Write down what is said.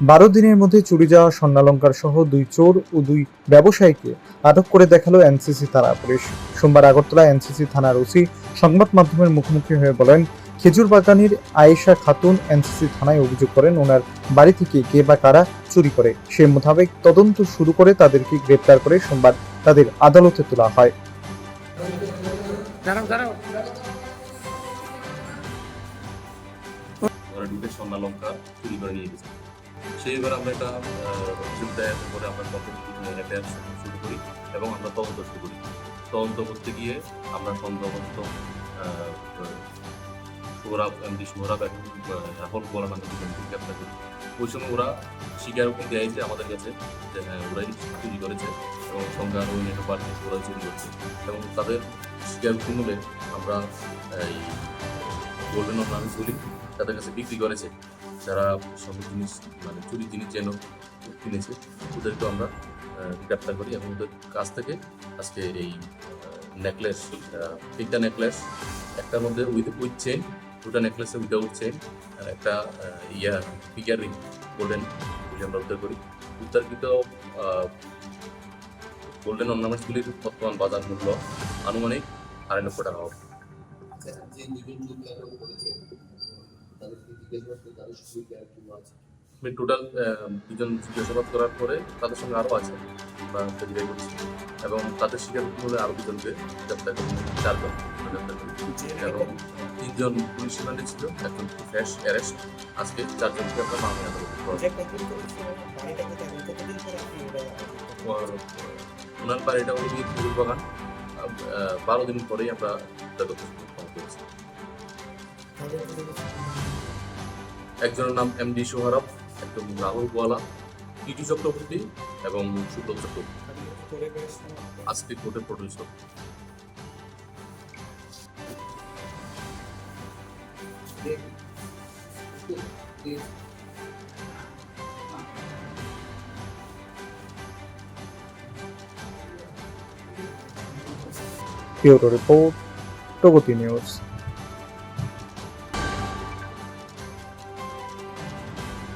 বারো দিনের মধ্যে চুরি যাওয়া স্বর্ণালঙ্কার সহ দুই চোর ও দুই ব্যবসায়ীকে আটক করে দেখাল এনসিসি থানা পুলিশ। সোমবার আগরতলা এনসিসি থানার ওসি সংবাদ মাধ্যমের মুখোমুখি হয়ে বলেন খেজুর বাগানের আয়েশা খাতুন এনসিসি থানায় অভিযোগ করেন ওনার বাড়ি থেকে কে বা কারা চুরি করে। সে মোতাবেক তদন্ত শুরু করে তাদেরকে গ্রেপ্তার করে সোমবার তাদের আদালতে তোলা হয়। দাঁড়াও দাঁড়াও। ওরা ঢুকে স্বর্ণা লঙ্কা চুরি করে নিয়ে গেছে। সেইবার আমরা একটা অভিযোগ দায়ের করে আমরা পরবর্তী শুরু করি এবং আমরা তদন্ত শুরু করি। তদন্ত করতে গিয়ে আমরা সন্দেহগ্রস্ত সোহরাব এমডি সোহরাব এবং রাহুল গোলা নামে দুজনকে গ্রেপ্তার ওই সময় ওরা স্বীকারোক্তি দেয়ছে আমাদের কাছে যে হ্যাঁ ওরাই চুরি করেছে এবং সংখ্যা ওই নেটো পার্টি ওরাই চুরি করেছে। এবং তাদের স্বীকারোক্তি মূলে আমরা, এই গোল্ডেন নামে বলি, তাদের কাছে বিক্রি করেছে। যারা সব জিনিস মানে চুরি জিনিস যেন কিনেছে ওদেরকে আমরা গ্রেপ্তার করি এবং ওদের কাছ থেকে আজকে এই নেকলেস তিনটা নেকলেস একটার মধ্যে উইথ উইথ চেন দুটা নেকলেসে উইদাউট চেন আর একটা ah, yeah figure ring golden আমরা উদ্ধার করি। উদ্ধারকৃত গোল্ডেন অর্নামেন্টসগুলির বর্তমান বাজার মূল্য আনুমানিক আড়াই লক্ষ টাকা হবে। টোটাল দুজন জিজ্ঞাসাবাদ করার পরে তাদের সঙ্গে আরও আছে। আমরা ভেরিফাই করছি এবং তাদের স্বীকার হলে আরও দুজনকে গ্রেপ্তার করি চারজন গ্রেপ্তার করি এবং তিনজন পুলিশ রিমান্ডে ছিল একজন ফ্রেশ অ্যারেস্ট। আজকে চারজনকে আমরা মামলা আদালতে করা ওর- ওনার বাড়িটা গিয়ে ফুল বাগান। বারো দিন পরেই আমরা করেছি। একজনের নাম এম ডি সোহারব একজন রাহুল গোয়ালা। টিটু চক্রবর্তী এবং সুব্রত চক্রবর্তী। আজকে কোর্টে produce bureau report Pragati news